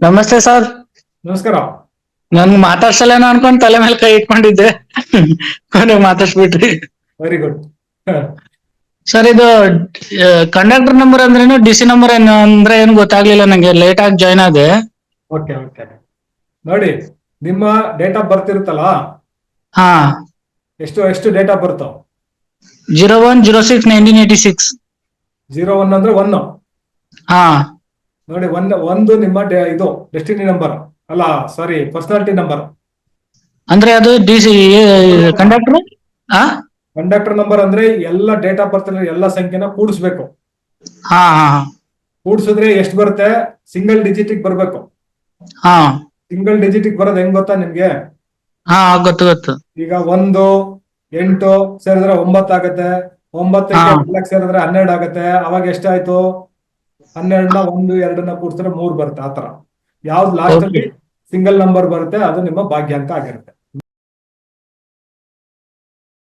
ನಮಸ್ತೆ ಸರ್. ನಮಸ್ಕಾರ. ನನ್ ಮಾತಾಡ್ಸಲೇನೋ ಅನ್ಕೊಂಡ್ ತಲೆ ಮೇಲೆ ಕೈ ಇಟ್ಕೊಂಡಿದ್ದೆ. ಕೊನೆಗೆ ಮಾತಾಡ್ಸ್ಬಿಟ್ರಿ. ವೆರಿ ಗುಡ್ ಸರ್ ಇದು ಕಂಡಕ್ಟರ್ ನಂಬರ್ ಅಂದ್ರೇನು ಡಿ ಸಿ ನಂಬರ್ ಏನು ಅಂದ್ರೆ ಏನು ಗೊತ್ತಾಗ್ಲಿಲ್ಲ ನಂಗೆ ಲೇಟ್ ಆಗಿ ಜಾಯ್ನ್ ಆದೆ. ಓಕೆ ಓಕೆ ನೋಡಿ ನಿಮ್ಮ ಡೇಟ್ ಆಫ್ ಬರ್ತ್ ಇರುತ್ತಲ್ಲ? ಹಾ. ಎಷ್ಟು ಎಷ್ಟು date of birth zero one zero six nineteen eighty six zero one ಅಂದ್ರೆ ಒನ್ ಹಾ. ನೋಡಿ ಒಂದ್ ಒಂದು ನಿಮ್ಮ ಇದು ಡೆಸ್ಟಿನಿ ನಂಬರ್ ಅಲ್ಲ ಸಾರಿ ಪರ್ಸನಾಲಿಟಿ ನಂಬರ್ ಅಂದ್ರೆ ಅದು ಡಿಸಿ ಕಂಡಕ್ಟರ್ ಕಂಡಕ್ಟರ್ ನಂಬರ್ ಅಂದ್ರೆ ಎಲ್ಲ ಡೇಟ್ ಆಫ್ ಬರ್ತ್ ಎಲ್ಲ ಸಂಖ್ಯೆನ ಕೂಡಿಸ್ಬೇಕು. ಕೂಡಿಸಿದ್ರೆ ಎಷ್ಟು ಬರುತ್ತೆ? ಸಿಂಗಲ್ ಡಿಜಿಟ್ ಬರ್ಬೇಕು. ಹಾ. ಸಿಂಗಲ್ ಡಿಜಿಟ್ ಬರೋದು ಹೆಂಗ್ ಗೊತ್ತಾ ನಿಮ್ಗೆ? ಗೊತ್ತು ಗೊತ್ತು. ಈಗ ಒಂದು ಎಂಟು ಸೇರಿದ್ರೆ ಒಂಬತ್ತು ಆಗತ್ತೆ. ಒಂಬತ್ತು ಸೇರಿದ್ರೆ ಹನ್ನೆರಡು ಆಗತ್ತೆ. ಅವಾಗ ಎಷ್ಟಾಯ್ತು? ಹನ್ನೆರಡನ್ನ ಒಂದು ಎರಡನ್ನ ಕೂಡಿಸಿದ್ರೆ ಮೂರ್ ಬರುತ್ತೆ ಆತರ ಯಾವ್ದು ಲಾಸ್ಟ್ ಅಲ್ಲಿ ಸಿಂಗಲ್ ನಂಬರ್ ಬರುತ್ತೆ ಅದು ನಿಮ್ಮ ಭಾಗ್ಯಾಂಕ ಆಗಿರುತ್ತೆ.